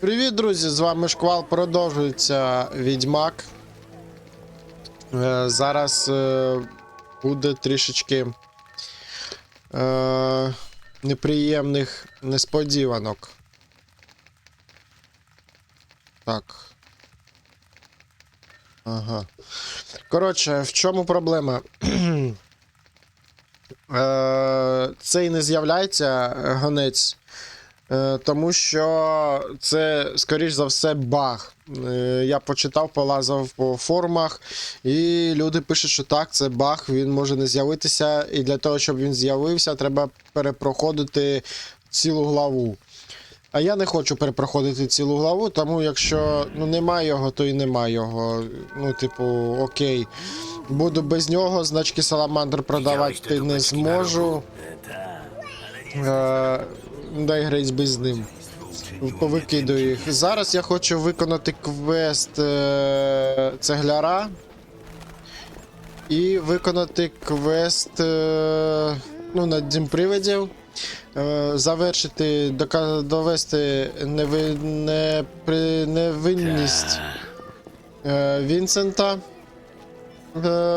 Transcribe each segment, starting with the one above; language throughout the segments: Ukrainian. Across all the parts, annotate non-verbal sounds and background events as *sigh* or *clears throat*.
Привіт, друзі! З вами Шквал. Продовжується Відьмак. Е, зараз е, буде трішечки е, неприємних несподіванок. Так. Ага. Коротше, в чому проблема? *clears throat* е, цей не з'являється е, гонець. Е, Тому що це, скоріш за все, баг. Е, Я почитав, полазав по форумах, і люди пишуть, що так, це баг, він може не з'явитися, і для того, щоб він з'явився, треба перепроходити цілу главу. А я не хочу перепроходити цілу главу, тому якщо ну, немає його, то і немає його. Ну, типу, окей. Буду без нього, значки Саламандр продавати не зможу. Е, дай грець без ним. Повикидаю їх. Зараз я хочу виконати квест е, цегляра. І виконати квест е, ну, на Дім привидів. Е, завершити, довести неви, не, при, невинність е, Вінсента е,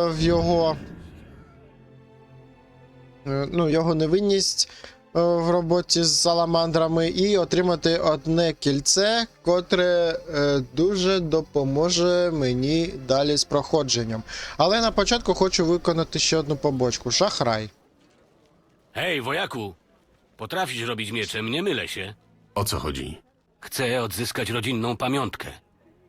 в його. е, Ну, його невинність в роботі з саламандрами і отримати одне кільце, котре е, дуже допоможе мені далі з проходженням. Але на початку хочу виконати ще одну побочку: шахрай. Hej, wojaku! Potrafisz robić mieczem, nie mylę się. O co chodzi? Chcę odzyskać rodzinną pamiątkę.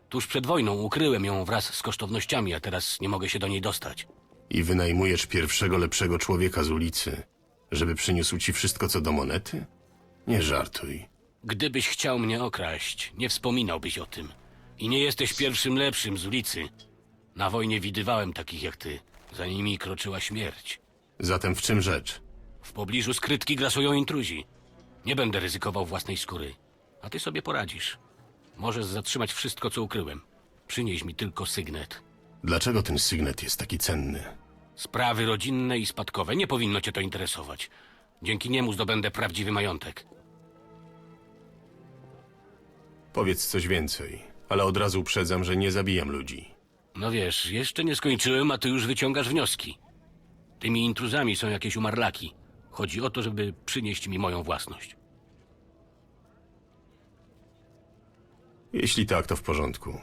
Tuż przed wojną ukryłem ją wraz z kosztownościami, a teraz nie mogę się do niej dostać. I wynajmujesz pierwszego lepszego człowieka z ulicy, żeby przyniósł ci wszystko co do monety? Nie żartuj. Gdybyś chciał mnie okraść, nie wspominałbyś o tym. I nie jesteś pierwszym lepszym z ulicy. Na wojnie widywałem takich jak ty. Za nimi kroczyła śmierć. Zatem w czym rzecz? W pobliżu skrytki grasują intruzi. Nie będę ryzykował własnej skóry. A ty sobie poradzisz. Możesz zatrzymać wszystko, co ukryłem. Przynieś mi tylko sygnet. Dlaczego ten sygnet jest taki cenny? Sprawy rodzinne i spadkowe. Nie powinno cię to interesować. Dzięki niemu zdobędę prawdziwy majątek. Powiedz coś więcej, ale od razu uprzedzam, że nie zabijam ludzi. No wiesz, jeszcze nie skończyłem, a ty już wyciągasz wnioski. Tymi intruzami są jakieś umarlaki. Chodzi o to, żeby przynieść mi moją własność. Jeśli tak, to w porządku.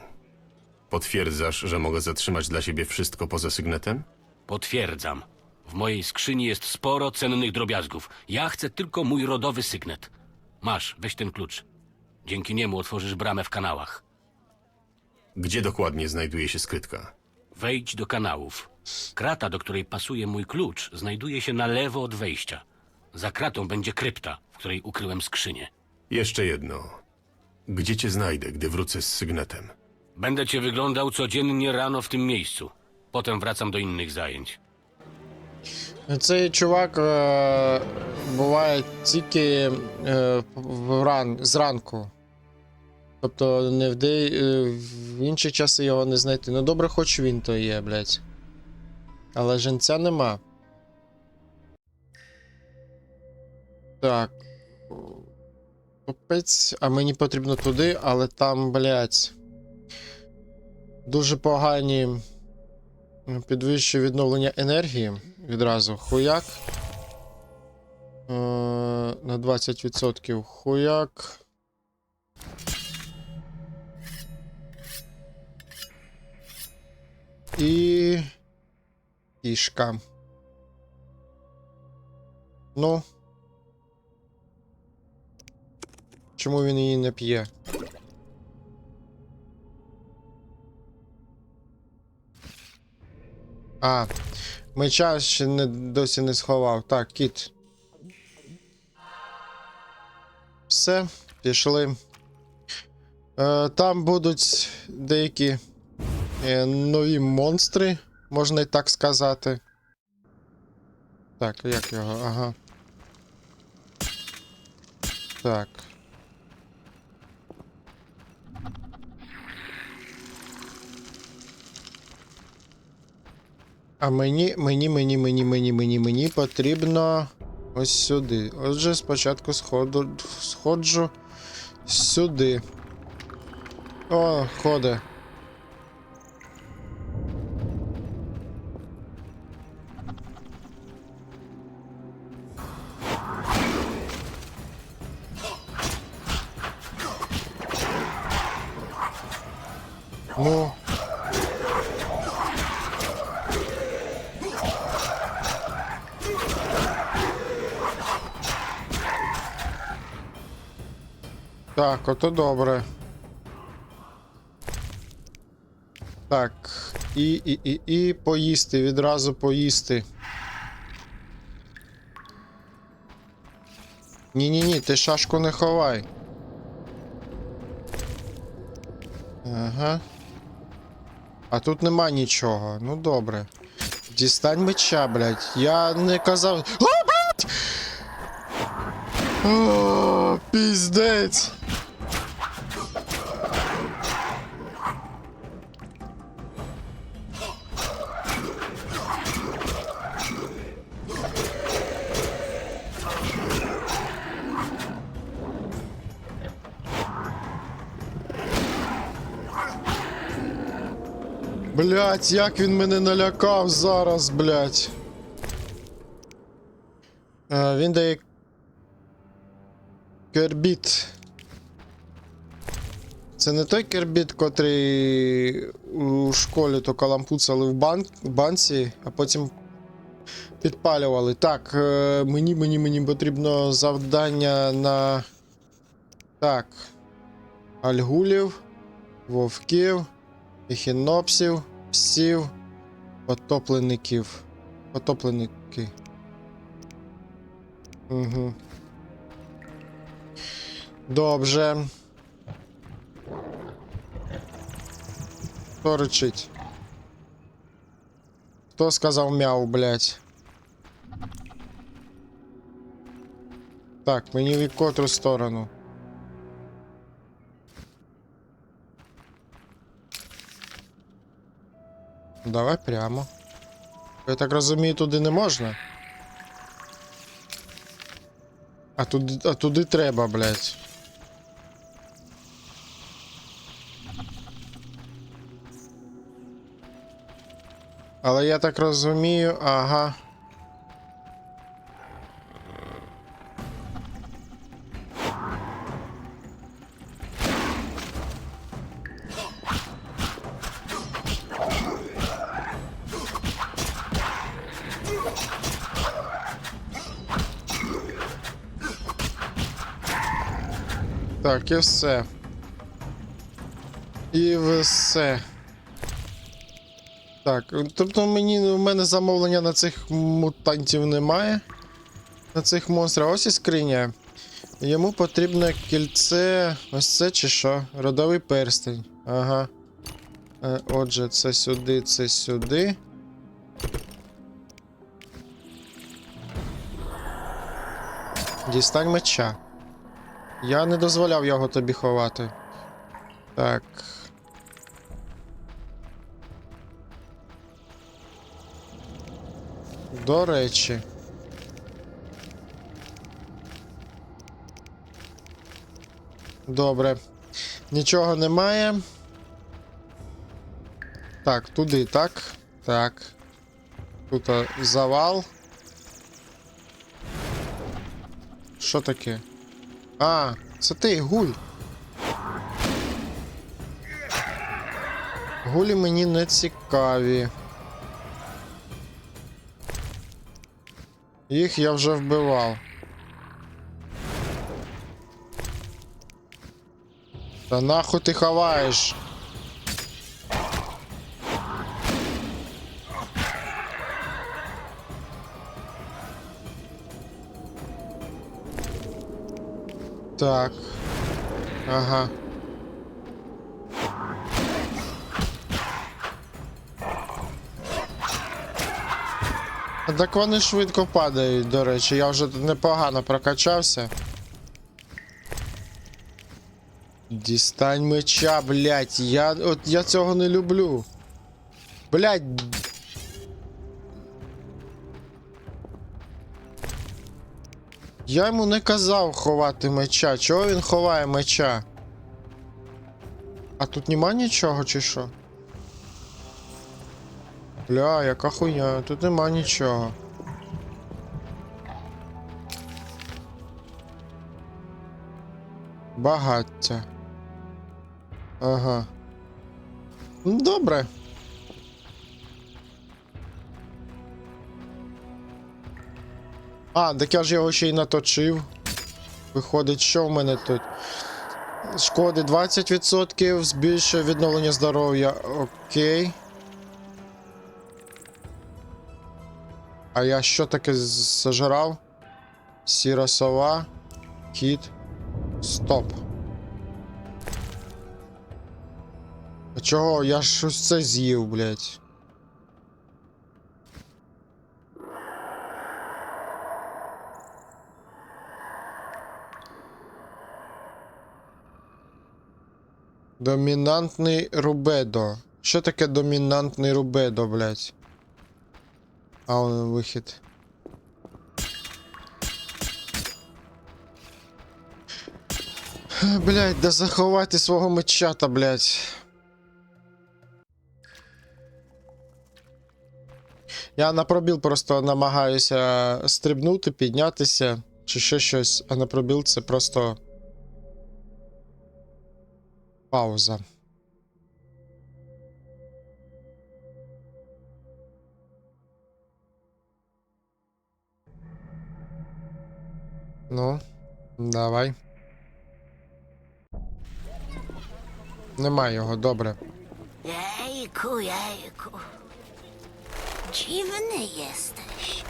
Potwierdzasz, że mogę zatrzymać dla siebie wszystko poza sygnetem? Potwierdzam. W mojej skrzyni jest sporo cennych drobiazgów. Ja chcę tylko mój rodowy sygnet. Masz, weź ten klucz. Dzięki niemu otworzysz bramę w kanałach. Gdzie dokładnie znajduje się skrytka? Wejdź do kanałów. Krata, do której pasuje mój klucz, znajduje się na lewo od wejścia. Za kratą będzie krypta, w której ukryłem skrzynię. Jeszcze jedno. Gdzie cię znajdę, gdy wrócę z sygnetem? Będę cię wyglądał codziennie rano w tym miejscu. Potem wracam do innych zajęć. Цей чувак е, буває тільки е, вран, зранку. Тобто не в, дей, е, в інші часи його не знайти. Ну добре, хоч він то є, блядь. Але женця нема. Так. Капець, а мені потрібно туди, але там, блядь. Дуже погані. Підвищує відновлення енергії відразу. Хуяк. Е, на 20%. Хуяк. І. Кішка. Ну. Чому він її не п'є? А, меча ще не, досі не сховав. Так, кіт. Все, пішли. Е, там будуть деякі е, нові монстри, можна і так сказати. Так, як його? Ага. Так. А мені, мені, мені, мені, мені, мені, мені потрібно ось сюди. Отже, спочатку сходу, сходжу сюди. О, ходи. Ну. Так, ото добре. Так, і, і, і, і поїсти, відразу поїсти. Ні-ні-ні, ти шашку не ховай. Ага. А тут нема нічого. Ну добре. Дістань меча, блядь. Я не казав. О, блядь! О, піздець. Блять, як він мене налякав зараз, блять. Е, він дає кербіт. Це не той кербіт, котрий у школі то калампуцали в бан... банці, а потім підпалювали. Так, е, мені, мені, мені потрібно завдання на. Так. Альгулів, вовків. Ехінопсів, псів, потоплеників. Потопленики. Угу. Добре. Хто речить? Хто сказав мяу, блядь? Так, мені в котру сторону. Давай прямо. Я так розумію, туди не можна. А туди, а туди треба, блядь. Але я так розумію, ага. Так, і все. І все. Так, тобто мені у мене замовлення на цих мутантів немає. На цих монстрів. Ось і скриня. Йому потрібне кільце. Ось це чи що? Родовий перстень. Ага. Е, Отже, це сюди, це сюди. Дістань меча. Я не дозволяв його тобі ховати. Так. До речі. Добре. Нічого немає. Так, туди, так. Так. Тут завал. Що таке? А, це ти, гуль. Гулі мені не цікаві. Їх я вже вбивав. Та нахуй ти ховаєш? Так. Ага. Так вони швидко падають, до речі, я вже тут непогано прокачався. Дістань меча, блять. Я от я цього не люблю. Блять. Я йому не казав ховати меча. Чого він ховає меча? А тут нема нічого, чи що? Бля, яка хуйня, тут нема нічого. Багаття. Ага. Ну, Добре. А, так я ж його ще й наточив. Виходить, що в мене тут? Шкоди 20%, збільшує відновлення здоров'я. Окей. А я що таке зажрав? Сіра сова. Кіт. Стоп. А чого? Я ж щось це з'їв, блядь. Домінантний рубедо. Що таке домінантний рубедо, блядь? А он вихід. Блядь, да заховати свого мечата, блядь. Я на пробіл просто намагаюся стрибнути, піднятися, чи ще щось, а на пробіл це просто. Пауза. Ну, давай. Нема його, добре. Jejku, jejku. Dziwny jesteś.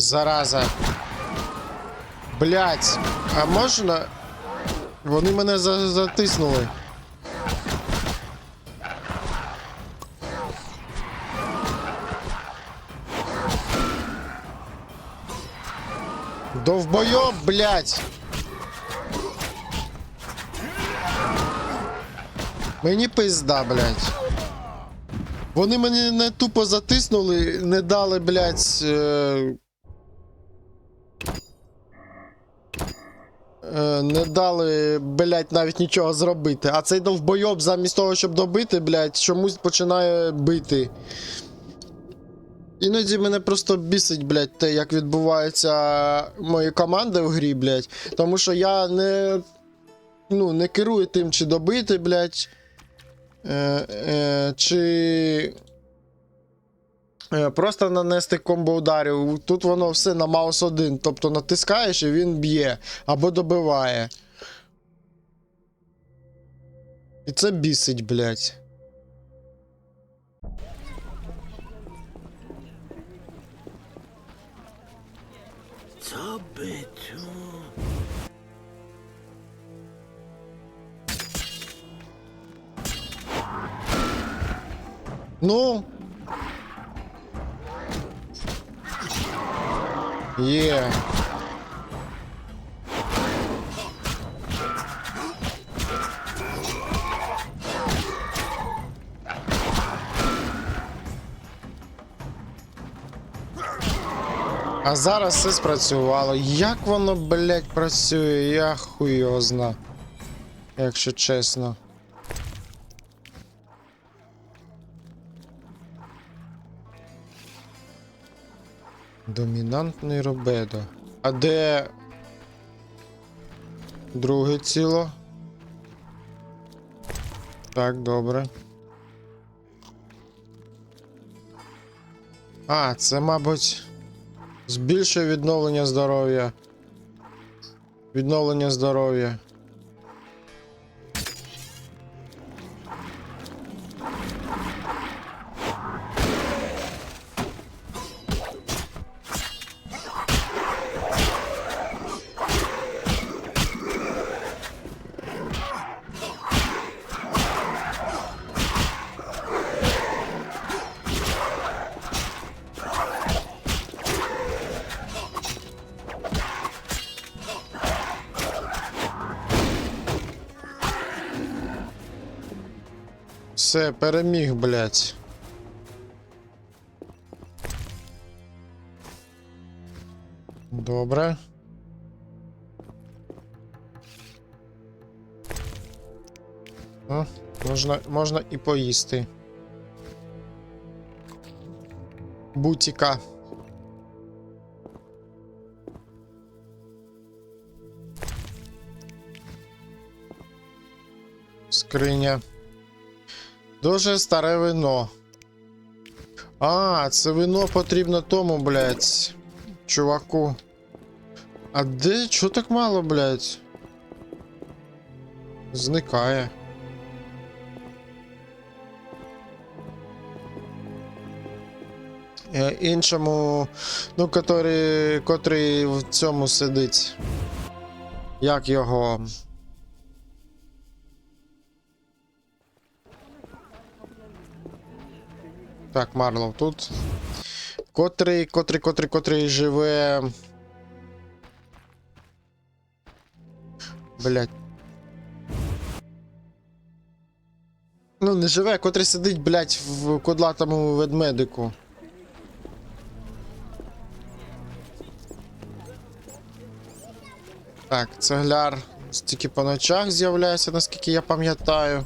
Зараза. Блять, а можна. Вони мене за затиснули. Довбойоб, блять. Мені пизда, блять. Вони мене не тупо затиснули, не дали, блять. Е... не дали, блять, навіть нічого зробити. А цей довбойоб замість того, щоб добити, блять, чомусь починає бити. Іноді мене просто бісить, блять, те, як відбуваються мої команди в грі, блять. Тому що я не. Ну, не керую тим, чи добити, блять. Е, е, чи. Е, Просто нанести комбо ударів. Тут воно все на маус 1. Тобто натискаєш і він б'є або добиває. І це бісить, блять. Co by tu? Ну. Є. А зараз все спрацювало. Як воно, блять, працює, я хуй його зна. Якщо чесно. Домінантний Робедо. А де. Друге ціло? Так, добре. А, це, мабуть, збільшує відновлення здоров'я. Відновлення здоров'я. Все, переміг, блядь. Добре. О, можна, можна і поїсти. Бутіка. Скриня. Дуже старе вино. А, це вино потрібно тому, блядь. Чуваку. А де? Чого так мало, блядь? Зникає. Е, Іншому, ну, котрий, котрий в цьому сидить. Як його? Так, Марлов тут. Котрий, котрий, котрий, котрий живе. Блять. Ну, не живе, котрий сидить, блять, в кудлатому ведмедику. Так, цегляр тільки по ночах з'являється, наскільки я пам'ятаю.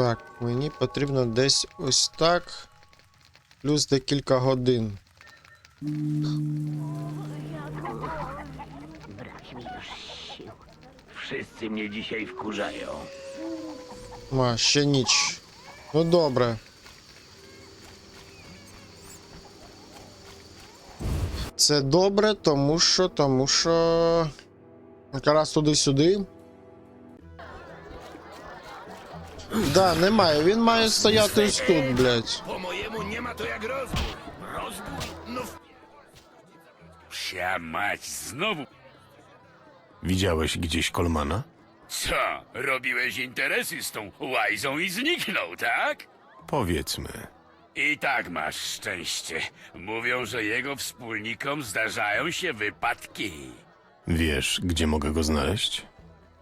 Так, мені потрібно десь ось так. Плюс декілька годин. Brak mi już sił. Wszyscy mnie dzisiaj wkurzają. А, ще ніч. Ну добре. Це добре, тому що, тому що. Якраз туди-сюди. Да, немає. Він має стояти ось тут, блядь. Po mojemu nie ma to jak rozbój. Rozbój? No... Psia mać, znowu... Widziałeś gdzieś Kolmana? Co? Robiłeś interesy z tą łajzą i zniknął, tak? Powiedzmy. I tak masz szczęście. Mówią, że jego wspólnikom zdarzają się wypadki. Wiesz, gdzie mogę go znaleźć?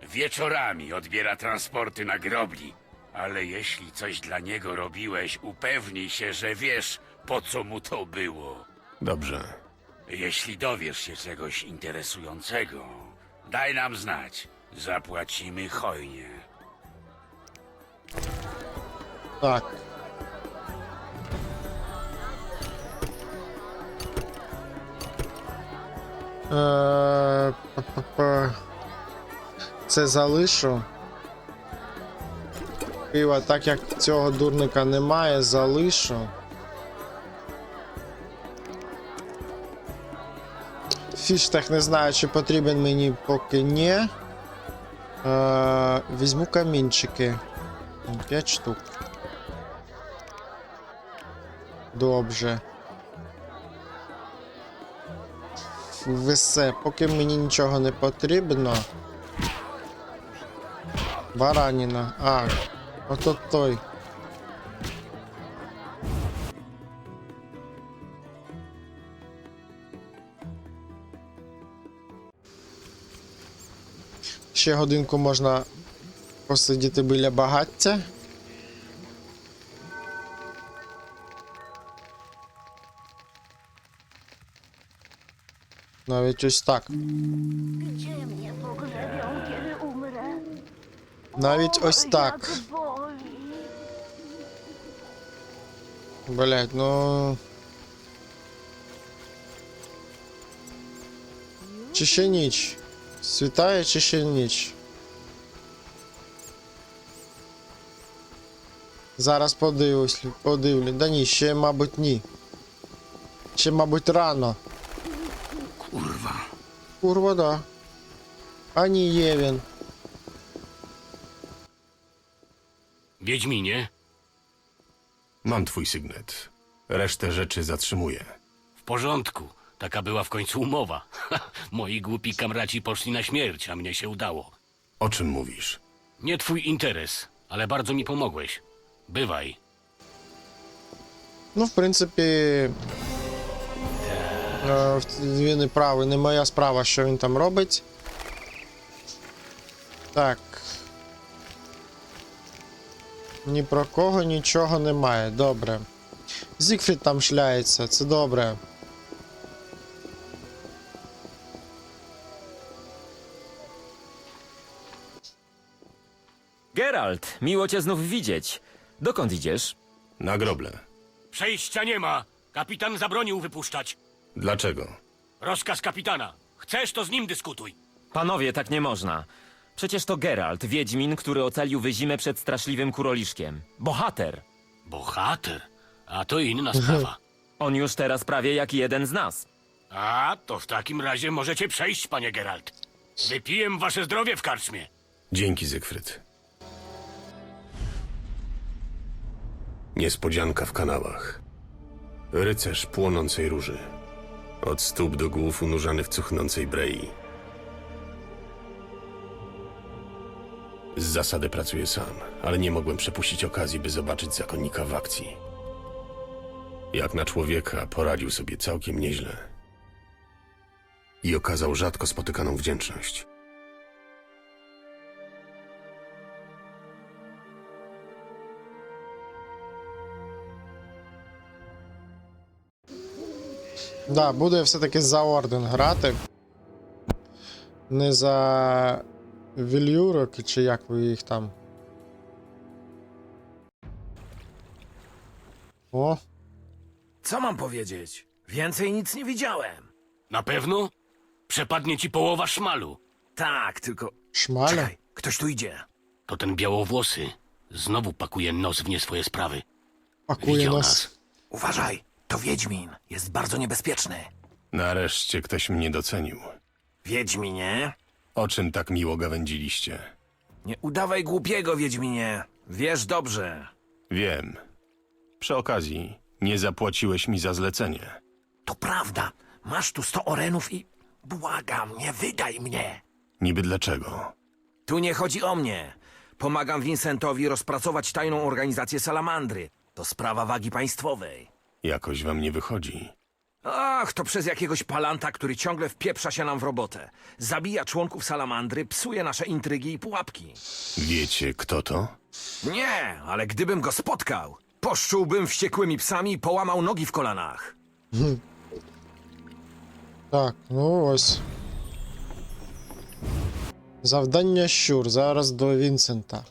Wieczorami odbiera transporty na grobli. Ale jeśli coś dla niego robiłeś, upewnij się, że wiesz, po co mu to było. Dobrze. Jeśli dowiesz się czegoś interesującego, daj nam znać. Zapłacimy hojnie. Так. Е, п-п-п. Це залишу. Пива, так як цього дурника немає, залишу. Фіштех не знаю, чи потрібен мені поки ні. Е, візьму камінчики. 5 штук. Добре. Весе, поки мені нічого не потрібно. Бараніна. А, ото той. Ще годинку можна посидіти біля багаття. Навіть ось так. Навіть ось так. Блять, ну. Чи ще ніч? Світає чи ще ніч? Зараз подивлюсь, подивлю. Да ні, ще, мабуть, ні. Ще, мабуть, рано. Kurwa. Курва, да. А ні, є він. Wiedźminie, Mam twój sygnet. Resztę rzeczy zatrzymuję. w porządku. Taka była w końcu umowa. *laughs* Moi głupi kamraci poszli na śmierć, a mnie się udało. O czym mówisz? Nie twój interes, ale bardzo mi pomogłeś. Bywaj. Ну, в принципі. е, Він і правий, не моя справа, що він там робить. Так. Ні про кого нічого немає. Добре. Зігфрід там шляється, це добре. Geralt, miło cię znów widzieć. Dokąd idziesz? Na groble. Przejścia nie ma. Kapitan zabronił wypuszczać. Dlaczego? Rozkaz kapitana. Chcesz, to z nim dyskutuj. Panowie, tak nie można. Przecież to Geralt, wiedźmin, który ocalił wyzimę przed straszliwym kuroliszkiem. Bohater! Bohater. A to inna sprawa. On już teraz prawie jak jeden z nas. A, to w takim razie możecie przejść, panie Geralt. Wypiję wasze zdrowie w karczmie. Dzięki, Zygfryd. Niespodzianka w kanałach. Rycerz płonącej róży. Od stóp do głów unurzany w cuchnącej brei. Z zasady pracuję sam, ale nie mogłem przepuścić okazji, by zobaczyć zakonnika w akcji. Jak na człowieka poradził sobie całkiem nieźle. I okazał rzadko spotykaną wdzięczność. Да, буду я все-таки за орден грати. Не за вільюрок, чи як ви їх там. О, Co mam powiedzieć? Więcej nic nie widziałem. Na pewno? Przepadnie ci połowa szmalu. Tak, tylko. шмаля. Czekaj, ktoś tu idzie. To ten białowłosy. Znowu pakuje nos w nie swoje sprawy. Пакує Widział нас. nas. Uważaj, to Wiedźmin. Jest bardzo niebezpieczny. Nareszcie ktoś mnie docenił. Wiedźminie? o czym tak miło gawędziliście? Nie udawaj głupiego, Wiedźminie. Wiesz dobrze. Wiem. Przy okazji, nie zapłaciłeś mi za zlecenie. To prawda. Masz tu sto orenów i. Błagam, nie wydaj mnie. Niby dlaczego? Tu nie chodzi o mnie. Pomagam Vincentowi rozpracować tajną organizację salamandry. To sprawa wagi państwowej. Jakoś wam nie wychodzi. Ach, to przez jakiegoś palanta, który ciągle wpieprza się nam w robotę. Zabija członków salamandry, psuje nasze intrygi i pułapki. Wiecie, kto to? Nie, ale gdybym go spotkał, poszczułbym wściekłymi psami i połamał nogi w kolanach. Так, ну ось. Завдання щур. Зараз до Вінсента.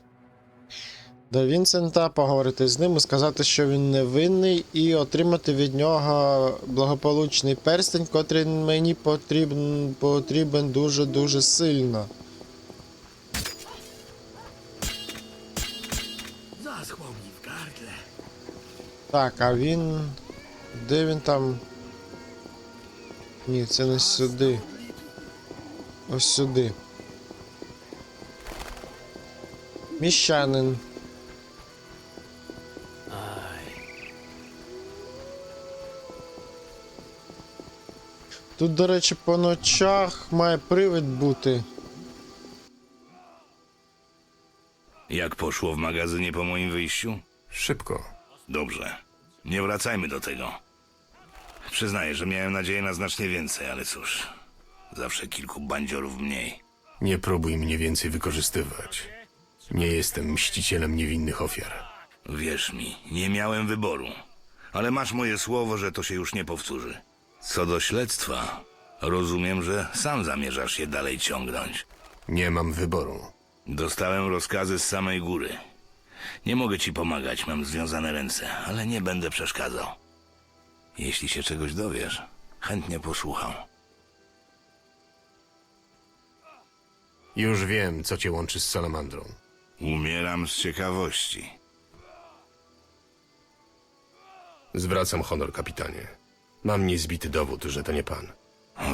До Вінсента поговорити з ним і сказати, що він невинний, і отримати від нього благополучний перстень, котрий мені потрібен, потрібен дуже-дуже сильно. Так, а він. Де він там? Ні, це не сюди. Ось сюди. Міщанин. Тут, до речі, по ночах має привид бути. Jak poszło w magazynie po moim wyjściu? Szybko. Dobrze. Nie wracajmy do tego. Przyznaję, że miałem nadzieję na znacznie więcej, ale cóż. Zawsze kilku bandziorów mniej. Nie próbuj mnie więcej wykorzystywać. Nie jestem mścicielem niewinnych ofiar. Wierz mi, nie miałem wyboru. Ale masz moje słowo, że to się już nie powtórzy. Co do śledztwa, rozumiem, że sam zamierzasz je dalej ciągnąć. Nie mam wyboru. Dostałem rozkazy z samej góry. Nie mogę ci pomagać, mam związane ręce, ale nie będę przeszkadzał. Jeśli się czegoś dowiesz, chętnie posłucham. Już wiem, co cię łączy z salamandrą. Umieram z ciekawości. Zwracam honor, kapitanie. Mam niezbity dowód, że to nie pan.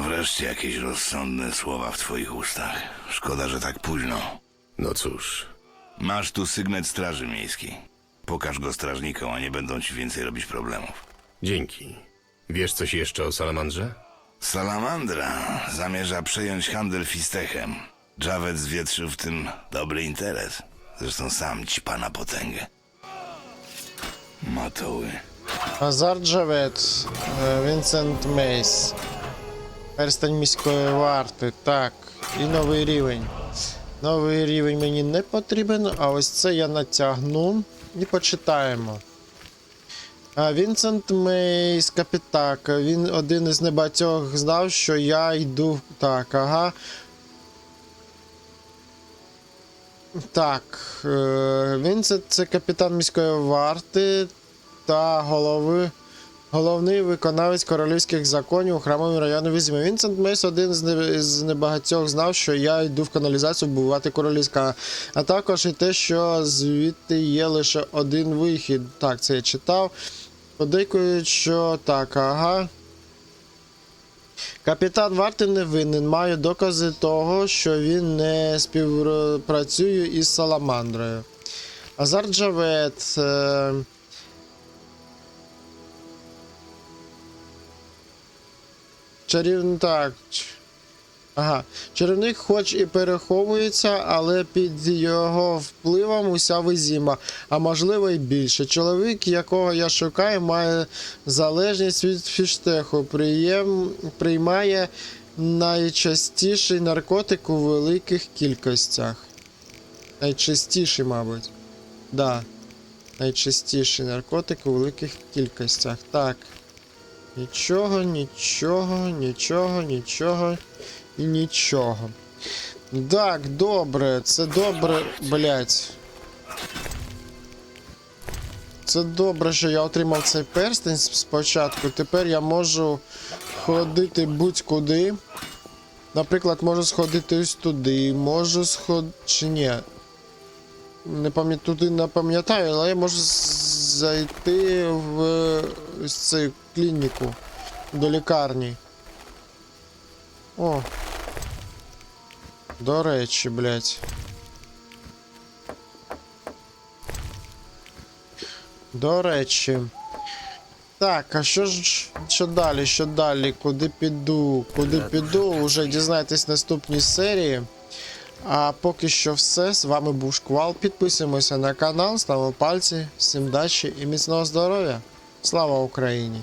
Wreszcie jakieś rozsądne słowa w twoich ustach. Szkoda, że tak późno. No cóż, Masz tu sygnet Straży Miejskiej. Pokaż go strażnikom, a nie będą ci więcej robić problemów. dzięki. Wiesz coś jeszcze o salamandrze? Salamandra zamierza przejąć handel fistechem. Javed zwietrzył w tym dobry interes. Zresztą sam ci pana potęgę. Matoły. Азар Джавет, е, Вінсент Мейс. Перстень міської варти. Так. І новий рівень. Новий рівень мені не потрібен, а ось це я натягну і почитаємо. Вінсент Мейс, капітак. Він один із небагатьох знав, що я йду. Так, ага. Так. Е, Вінсент це капітан міської варти та голови. Головний виконавець королівських законів у храмовому районі Візьми. Вінсент Мейс один з, не, з небагатьох знав, що я йду в каналізацію бувати королівська, а також і те, що звідти є лише один вихід. Так, це я читав. Подейкують, що так, ага. Капітан Варти не винен. Маю докази того, що він не співпрацює із Саламандрою. Азар Джавет. Е... Чарівник. Так. Ага. Чарівник хоч і переховується, але під його впливом уся визіма, а можливо й більше. Чоловік, якого я шукаю, має залежність від фіштеху, приєм... приймає найчастіший наркотик у великих кількостях. Найчастіший, мабуть. Да. Найчастіший наркотик у великих кількостях. Так. Нічого, нічого, нічого, нічого і нічого. Так, добре, це добре, блять. Це добре, що я отримав цей перстень спочатку. Тепер я можу ходити будь-куди. Наприклад, можу сходити ось туди, можу сход... чи ні. Не пам'ятаю, туди не пам'ятаю, але я можу зайти в цю клініку до лікарні. О. До речі, блядь. До речі. Так, а що ж що далі? Що далі? Куди піду? Куди піду? Уже дізнайтесь наступній серії. А поки що все. З вами був Шквал. Підписуємося на канал, ставимо пальці. Всім дачі і міцного здоров'я. Слава Україні!